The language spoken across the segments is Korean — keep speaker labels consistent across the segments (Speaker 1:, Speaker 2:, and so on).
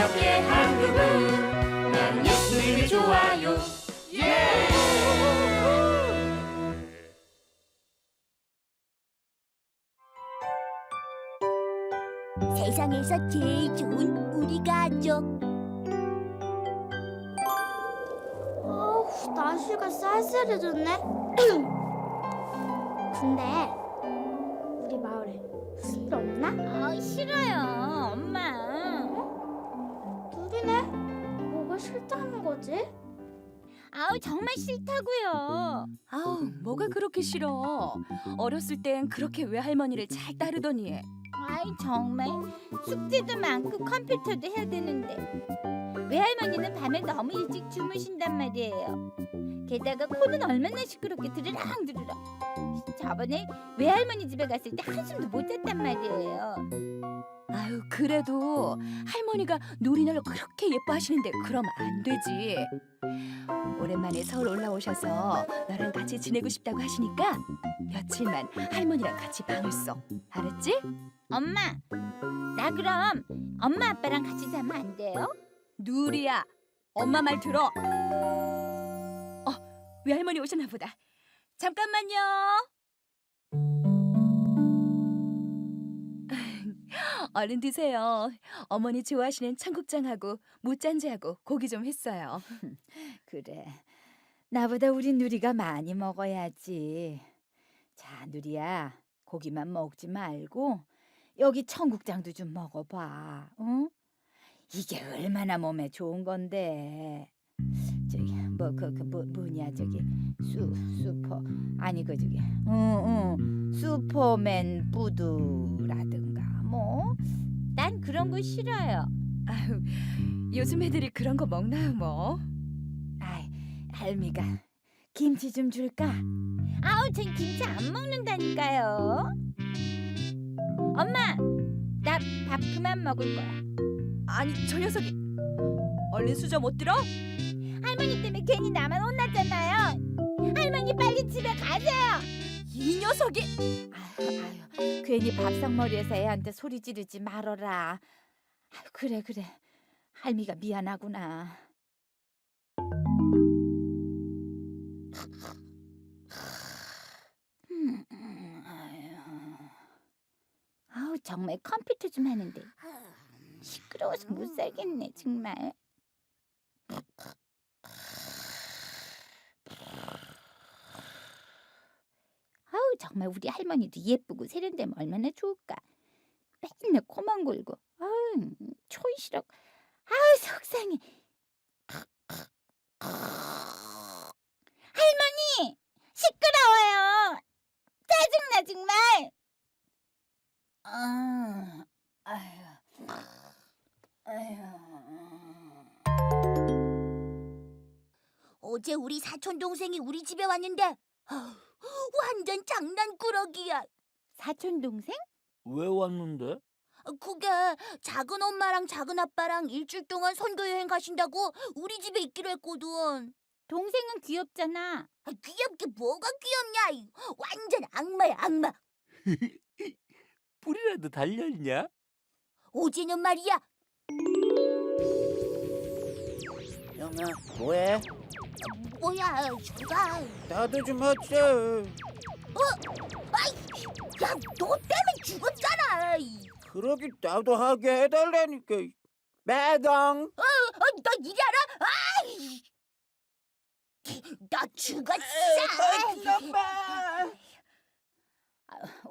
Speaker 1: 함께 한국은 나는 예수님이 좋아요 예!
Speaker 2: 세상에서 제일 좋은 우리 가족.
Speaker 3: 아우 날씨가 쌀쌀해졌네. 근데 우리 마을에 술 없나?
Speaker 2: 아 싫어요,
Speaker 3: 싫다는 거지?
Speaker 2: 아우 정말 싫다고요.
Speaker 4: 아우, 뭐가 그렇게 싫어? 어렸을 땐 그렇게 외할머니를 잘 따르더니.
Speaker 2: 아이 정말 숙제도 많고 컴퓨터도 해야 되는데 외할머니는 밤에 너무 일찍 주무신단 말이에요. 게다가 코는 얼마나 시끄럽게 드르랑 드르랑. 저번에 외할머니 집에 갔을 때 한숨도 못 잤단 말이에요.
Speaker 4: 아유, 그래도 할머니가 누리나를 그렇게 예뻐하시는데 그러면 안 되지. 오랜만에 서울 올라오셔서 나랑 같이 지내고 싶다고 하시니까 며칠만 할머니랑 같이 방을 써. 알았지?
Speaker 2: 엄마, 나 그럼 엄마 아빠랑 같이 자면 안 돼요?
Speaker 4: 누리야, 엄마 말 들어. 어, 외할머니 오셨나 보다. 잠깐만요. 얼른 드세요. 어머니 좋아하시는 청국장하고 무짠지하고 고기 좀 했어요.
Speaker 2: 그래. 나보다 우리 누리가 많이 먹어야지. 자, 누리야. 고기만 먹지 말고 여기 청국장도 좀 먹어봐. 응? 이게 얼마나 몸에 좋은 건데. 저기 뭐그그뭐 뭐냐 저기 수 슈퍼 아니 그 저기 응응 슈퍼맨 푸드라든가 뭐 난 그런 거 싫어요.
Speaker 4: 아유, 요즘 애들이 그런 거 먹나요, 뭐?
Speaker 2: 아이, 할미가 김치 좀 줄까? 아우, 전 김치 안 먹는다니까요. 엄마, 나 밥 그만 먹을 거야.
Speaker 4: 아니, 저 녀석이 얼른 수저 못 들어?
Speaker 2: 할머니 때문에 괜히 나만 혼났잖아요. 할머니 빨리 집에 가세요.
Speaker 4: 이 녀석이
Speaker 2: 아유, 아유, 괜히 밥상머리에서 애한테 소리 지르지 말어라. 아유, 그래, 그래. 할미가 미안하구나. 음, 음, 아유. 아우 정말 컴퓨터 좀 하는데 시끄러워서 못 살겠네 정말. 아우 정말 우리 할머니도 예쁘고 세련되면 얼마나 좋을까. 맨날 코만 골고 아우 촌시럽 아우 속상해. 할머니 시끄러워요. 짜증나 정말. 아, 아휴, 아휴.
Speaker 3: 어제 우리 사촌 동생이 우리 집에 왔는데 아 우, 완전 장난꾸러기야.
Speaker 2: 사촌 동생?
Speaker 5: 왜 왔는데?
Speaker 3: 그게 작은 엄마랑 작은 아빠랑 일주일 동안 선교 여행 가신다고 우리 집에 있기로 했거든.
Speaker 2: 동생은 귀엽잖아.
Speaker 3: 아, 귀엽게 뭐가 귀엽냐? 완전 악마야 악마.
Speaker 5: 뿌리라도 달려있냐?
Speaker 3: 어제는 말이야.
Speaker 5: 영아, 뭐해?
Speaker 3: 뭐야 저가.
Speaker 5: 나도 좀 하자.
Speaker 3: 아이, 야, 너 때문에 죽었잖아.
Speaker 5: 그러기 나도 하게 해달라니까. 매당.
Speaker 3: 어, 너 이리 알아? 아이, 너 죽었어.
Speaker 5: 엄마.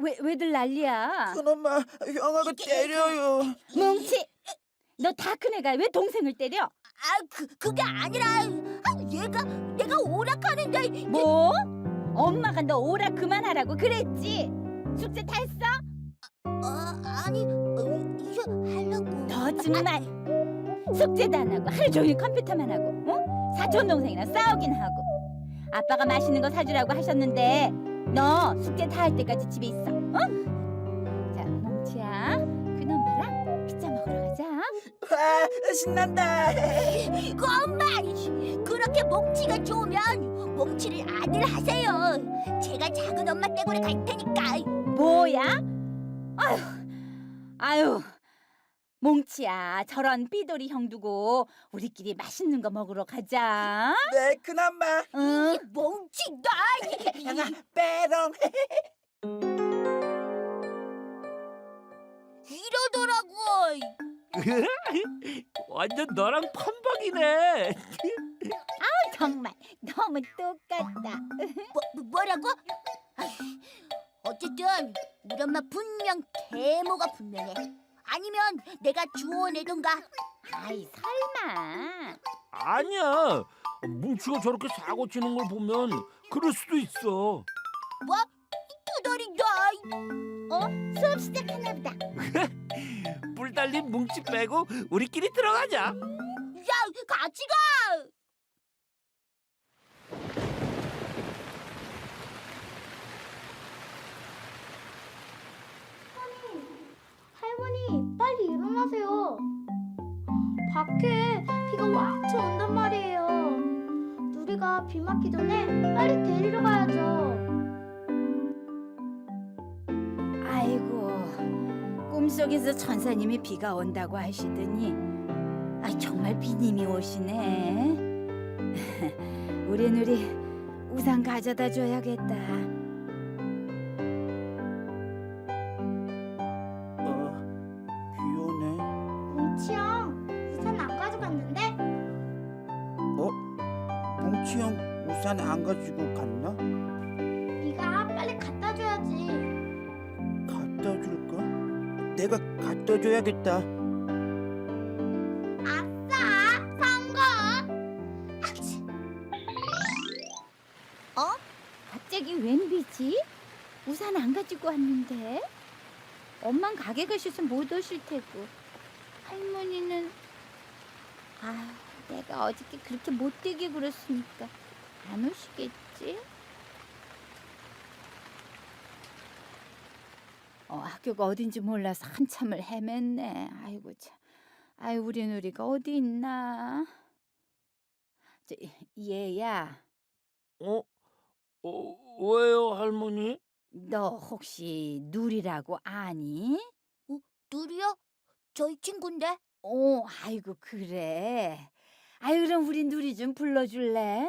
Speaker 2: 왜 왜들 난리야?
Speaker 5: 큰엄마, 형아가 때려요.
Speaker 2: 뭉치. 너 다 큰 애가 왜 동생을 때려?
Speaker 3: 아, 그 그게 아니라 아, 얘가 내가 오락하는데
Speaker 2: 뭐? 엄마가 너 오라 그만하라고 그랬지? 숙제 다 했어?
Speaker 3: 어, 아니 어, 이거 하려고.
Speaker 2: 너 정말 숙제도 안 하고 하루 종일 컴퓨터만 하고 어? 사촌 동생이랑 싸우긴 하고 아빠가 맛있는 거 사주라고 하셨는데 너 숙제 다 할 때까지 집에 있어 어? 자 뭉치야 그놈들랑 피자 먹으러 가자
Speaker 5: 와, 신난다.
Speaker 3: 그 엄마 그렇 게 몽치가 좋으면 몽치를 아들 하세요. 제가 작은 엄마 댁으로 갈 테니까.
Speaker 2: 뭐야? 아유 아유 몽치야, 저런 삐돌이 형 두고 우리끼리 맛있는 거 먹으러 가자.
Speaker 5: 네 큰엄마.
Speaker 2: 응?
Speaker 3: 이 멍치 나.
Speaker 5: 형아 빼롱.
Speaker 3: 이러더라고.
Speaker 6: 완전 너랑 판박이네.
Speaker 2: 정말 너무 똑같다.
Speaker 3: 뭐, 뭐라고? 아휴, 어쨌든 우리 엄마 분명 계모가 분명해. 아니면 내가 주워내던가.
Speaker 2: 아이 설마.
Speaker 6: 아니야. 뭉치가 저렇게 사고 치는 걸 보면 그럴 수도 있어.
Speaker 3: 뭐? 두더리다.
Speaker 2: 어? 수업 시작하나 보다.
Speaker 6: 뿔 달린 뭉치 빼고 우리끼리 들어가자.
Speaker 3: 야, 같이 가.
Speaker 7: 할머니, 빨리 일어나세요. 밖에 비가 왕창 온단 말이에요. 누리가 비 맞기 전에 빨리 데리러 가야죠.
Speaker 2: 꿈속에서 천사님이 비가 온다고 하시더니 아 정말 비님이 오시네. 우리 누리 우산 가져다 줘야겠다.
Speaker 5: 어, 비 오네.
Speaker 7: 뭉치형, 우산 안 가져갔는데?
Speaker 5: 뭉치 형 우산 안 가지고 갔나? 내가 갖다 줘야겠다.
Speaker 7: 아싸, 성공! 아치,
Speaker 2: 갑자기 웬 비지? 우산 안 가지고 왔는데 엄만 가게 가셔서 못 오실 테고 할머니는 아 내가 어저께 그렇게 못되게 굴었으니까 안 오시겠지? 어 학교가 어딘지 몰라서 한참을 헤맸네. 아이고 참. 아이 우리 누리가 어디 있나? 저 얘야.
Speaker 6: 어? 어 왜요 할머니?
Speaker 2: 너 혹시 누리라고 아니?
Speaker 3: 누리야? 저희 친구인데.
Speaker 2: 어, 아이고 그래. 아유 그럼 우리 누리 좀 불러줄래?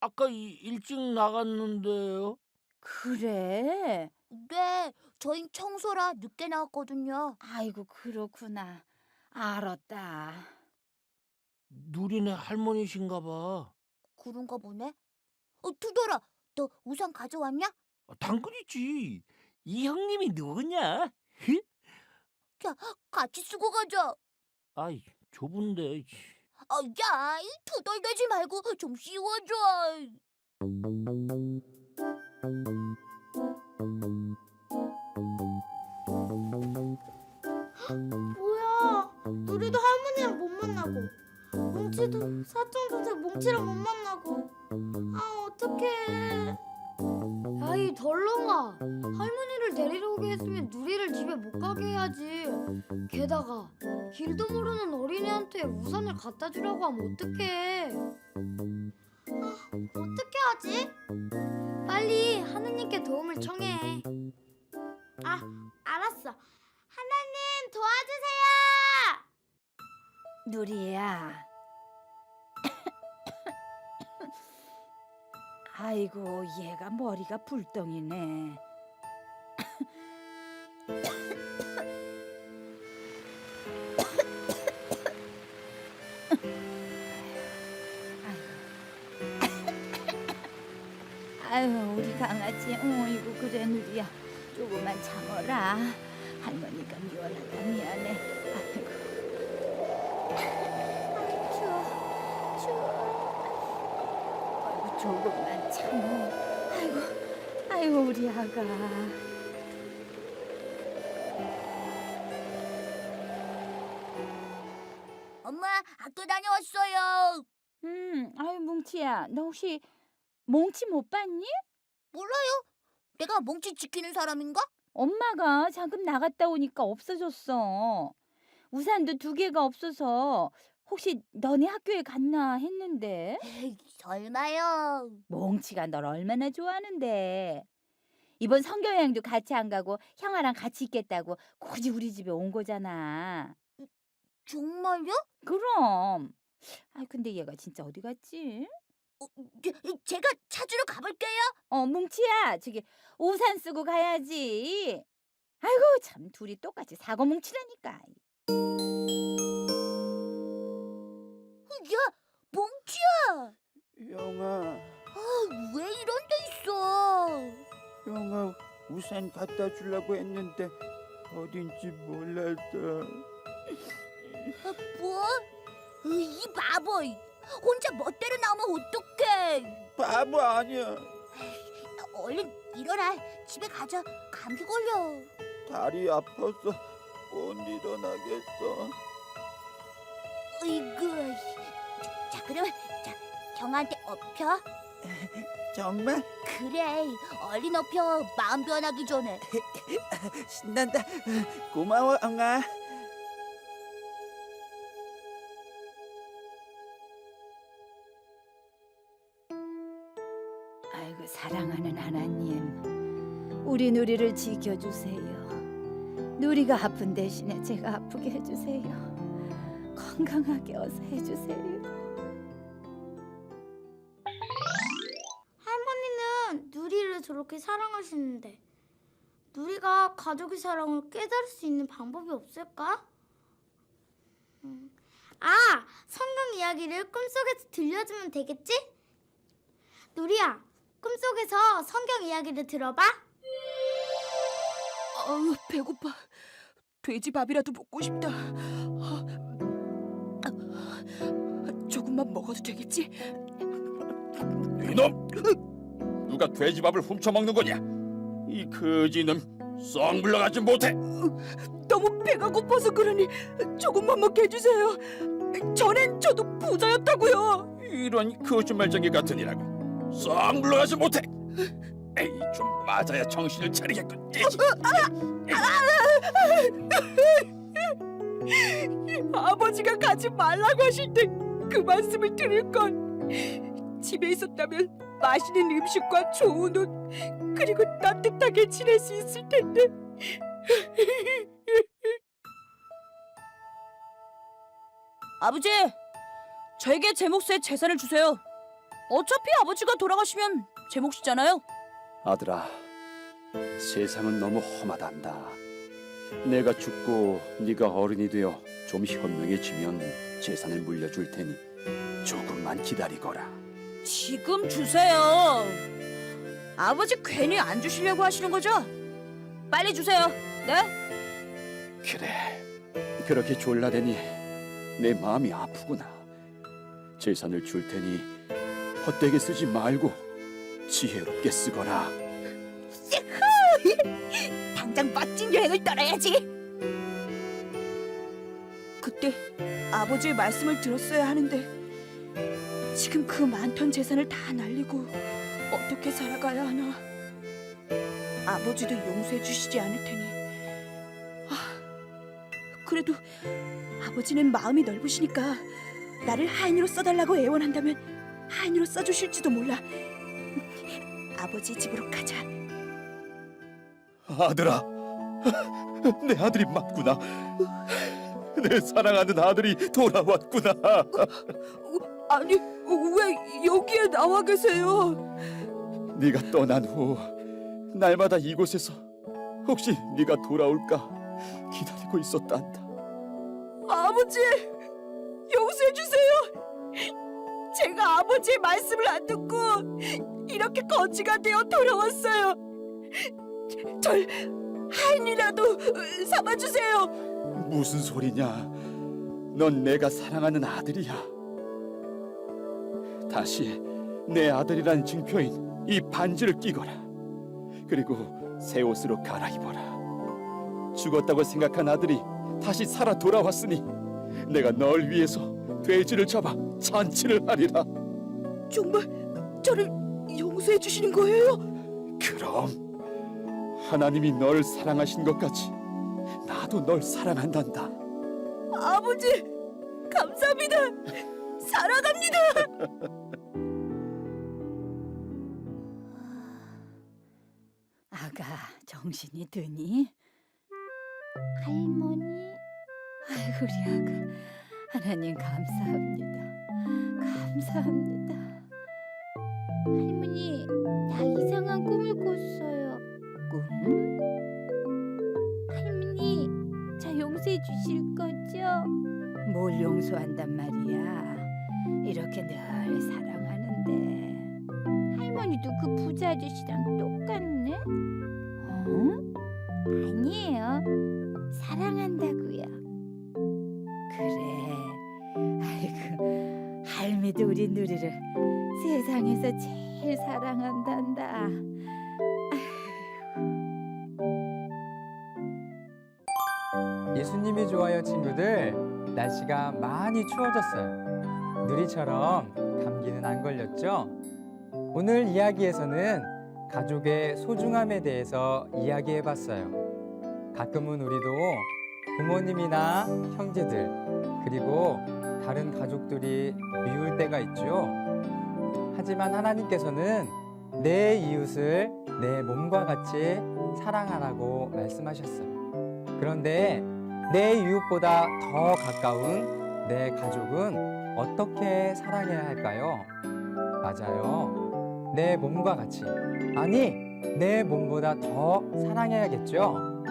Speaker 6: 아까 이- 일찍 나갔는데요.
Speaker 2: 그래.
Speaker 3: 네, 저희 청소라 늦게 나왔거든요.
Speaker 2: 아이고 그렇구나. 알았다.
Speaker 6: 누리네 할머니신가 봐.
Speaker 3: 그런가 보네. 어, 두더라, 너 우산 가져왔냐?
Speaker 6: 아, 당근이지. 이 형님이 누구냐?
Speaker 3: 같이 쓰고 가자.
Speaker 6: 아이 좁은데.
Speaker 3: 아, 야, 이 투덜대지 말고 좀 씌워줘.
Speaker 7: 뭐야? 누리도 할머니랑 못 만나고, 뭉치도 사촌 동생 뭉치랑 못 만나고. 아, 어떡해.
Speaker 8: 아이 덜렁아 할머니를 데리러 오게 했으면 누리를 집에 못 가게 해야지 게다가 길도 모르는 어린애한테 우산을 갖다 주라고 하면 어떡해
Speaker 7: 어떻게 하지?
Speaker 8: 빨리 하느님께 도움을 청해
Speaker 7: 아, 알았어. 하나님 도와주세요.
Speaker 2: 누리야. 아이고 얘가 머리가 불덩이네. 강아지 어이구 그래 누리야. 조금만 참어라. 할머니가 미워하다 미안해. 아이고. 추워. 추워. 아이고 조금만 참어 아이고 아이고 우리 아가.
Speaker 3: 엄마, 학교 다녀왔어요.
Speaker 2: 음 아유 뭉치야. 너 혹시 몽치 못 봤니?
Speaker 3: 몰라요? 내가 뭉치 지키는 사람인가?
Speaker 2: 엄마가 잠깐 나갔다 오니까 없어졌어. 우산도 두 개가 없어서 혹시 너네 학교에 갔나 했는데
Speaker 3: 에이, 설마요.
Speaker 2: 몽치가 널 얼마나 좋아하는데 이번 성교 여행도 같이 안 가고 형아랑 같이 있겠다고 굳이 우리 집에 온 거잖아.
Speaker 3: 정말요?
Speaker 2: 그럼. 아 근데 얘가 진짜 어디 갔지?
Speaker 3: 제- 제가 찾으러 가볼게요.
Speaker 2: 어 뭉치야 저기 우산 쓰고 가야지. 아이고 참 둘이 똑같이 사고 뭉치라니까.
Speaker 3: 야, 몽치야.
Speaker 5: 영아,
Speaker 3: 아, 왜 이런 데 있어?
Speaker 5: 영아 우산 갖다 주려고 했는데 어딘지 몰라서.
Speaker 3: 아, 뭐? 으, 이 바보. 혼자 멋대로 나오면 어떡해?
Speaker 5: 바보 아니야.
Speaker 3: 얼른 일어나. 집에 가자. 감기 걸려.
Speaker 5: 다리 아파서 못 일어나겠어.
Speaker 3: 으이구. 자, 자, 그럼 자, 경아한테 업혀.
Speaker 5: 정말
Speaker 3: 그래. 얼른 업혀. 마음 변하기 전에.
Speaker 5: 신난다. 고마워, 영아.
Speaker 2: 아이고 사랑하는 하나님, 우리 누리를 지켜주세요. 누리가 아픈 대신에 제가 아프게 해주세요. 건강하게 어서 해주세요.
Speaker 7: 할머니는 누리를 저렇게 사랑하시는데 누리가 가족의 사랑을 깨달을 수 있는 방법이 없을까? 음. 아, 성경 이야기를 꿈속에서 들려주면 되겠지? 누리야, 꿈속에서 성경 이야기를 들어봐.
Speaker 9: 아우 배고파. 돼지밥이라도 먹고 싶다. 아, 아, 조금만 먹어도 되겠지?
Speaker 6: 이놈! 누가 돼지밥을 훔쳐 먹는 거냐? 이 거지는 썩 물러가지 못해.
Speaker 9: 너무 배가 고파서 그러니 조금만 먹게 해주세요. 전엔 저도 부자였다고요.
Speaker 6: 이런 거짓말쟁이 같으니라고 썩 물러가지 못해. 에이 좀 맞아야 정신을 차리겠군. 에이치.
Speaker 9: 아버지가 가지 말라고 하실 때 그 말씀을 들을 걸. 집에 있었다면 맛있는 음식과 좋은 옷 그리고 따뜻하게 지낼 수 있을 텐데. 아버지, 저에게 제 몫의 재산을 주세요. 어차피 아버지가 돌아가시면 제 몫이잖아요.
Speaker 10: 아들아, 세상은 너무 험하단다. 내가 죽고 네가 어른이 되어 좀 현명해지면 재산을 물려줄 테니 조금만 기다리거라.
Speaker 9: 지금 주세요. 아버지 괜히 안 주시려고 하시는 거죠? 빨리 주세요. 네?
Speaker 10: 그래, 그렇게 졸라대니 내 마음이 아프구나. 재산을 줄 테니 헛되게 쓰지 말고 지혜롭게 쓰거라.
Speaker 9: 당장 멋진 여행을 떠나야지. 그때 아버지의 말씀을 들었어야 하는데 지금 그 많던 재산을 다 날리고 어떻게 살아가야 하나? 아버지도 용서해 주시지 않을 테니. 아, 그래도 아버지는 마음이 넓으시니까 나를 하인으로 써달라고 애원한다면 하인으로 써주실지도 몰라. 아버지 집으로 가자.
Speaker 10: 아들아, 내 아들이 맞구나. 내 사랑하는 아들이 돌아왔구나.
Speaker 9: 아니 왜 여기에 나와 계세요?
Speaker 10: 네가 떠난 후 날마다 이곳에서 혹시 네가 돌아올까 기다리고 있었단다.
Speaker 9: 아버지 용서해 주세요. 제가 아버지의 말씀을 안 듣고 이렇게 거지가 되어 돌아왔어요. 절 하인이라도 삼아 주세요.
Speaker 10: 무슨 소리냐? 넌 내가 사랑하는 아들이야. 다시 내 아들이란 증표인 이 반지를 끼거라. 그리고 새 옷으로 갈아입어라. 죽었다고 생각한 아들이 다시 살아 돌아왔으니 내가 널 위해서 돼지를 잡아 잔치를 하리라.
Speaker 9: 정말 저를 용서해 주시는 거예요?
Speaker 10: 그럼 하나님이 널 사랑하신 것 같이 나도 널 사랑한단다.
Speaker 9: 아버지 감사합니다. 사랑합니다.
Speaker 2: 아가 정신이 드니? 할머니, 아이고 우리 아가 하나님 감사합니다. 감사합니다.
Speaker 7: 할머니, 나 이상한 꿈을 꿨어요.
Speaker 2: 꿈?
Speaker 7: 할머니, 저 용서해 주실 거죠?
Speaker 2: 뭘 용서한단 말이야. 이렇게 늘 사랑하는데.
Speaker 7: 할머니도 그 부자 아저씨랑 똑같네?
Speaker 2: 어?
Speaker 7: 아니에요. 사랑한다고요.
Speaker 2: 할미도 우리 누리를 세상에서 제일 사랑한단다.
Speaker 11: 예수님이 좋아요 친구들 날씨가 많이 추워졌어요 누리처럼 감기는 안 걸렸죠? 오늘 이야기에서는 가족의 소중함에 대해서 이야기해 봤어요 가끔은 우리도 부모님이나 형제들 그리고 다른 가족들이 미울 때가 있죠 하지만 하나님께서는 내 이웃을 내 몸과 같이 사랑하라고 말씀하셨어요 그런데 내 이웃보다 더 가까운 내 가족은 어떻게 사랑해야 할까요? 맞아요. 내 몸과 같이. 아니, 내 몸보다 더 사랑해야겠죠?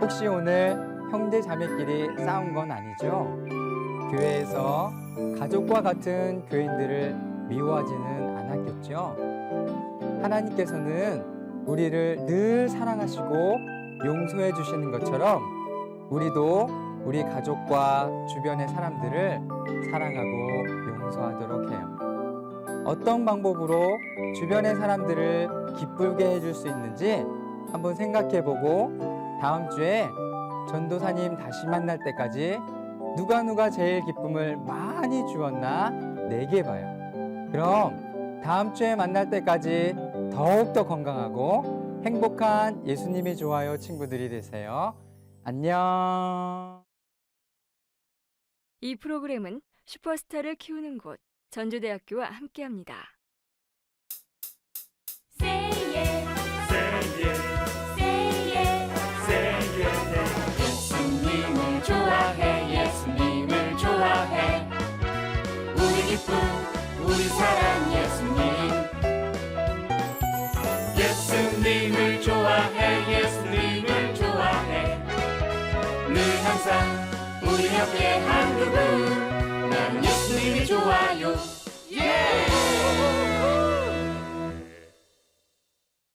Speaker 11: 혹시 오늘 형제 자매끼리 싸운 건 아니죠? 교회에서 가족과 같은 교인들을 미워하지는 않았겠죠? 하나님께서는 우리를 늘 사랑하시고 용서해 주시는 것처럼 우리도 우리 가족과 주변의 사람들을 사랑하고 용서하도록 해요. 어떤 방법으로 주변의 사람들을 기쁘게 해줄 수 있는지 한번 생각해 보고 다음 주에 전도사님 다시 만날 때까지 누가 누가 제일 기쁨을 많이 주었나 내게 봐요. 그럼 다음 주에 만날 때까지 더욱더 건강하고 행복한 예수님이 좋아요 친구들이 되세요. 안녕.
Speaker 12: 이 프로그램은 슈퍼스타를 키우는 곳 전주대학교와 함께합니다.
Speaker 1: 사랑 예수님 예수님을 좋아해 예수님을 좋아해. 늘 항상 우리 옆에 한 그분. 난 예수님이 좋아요. 예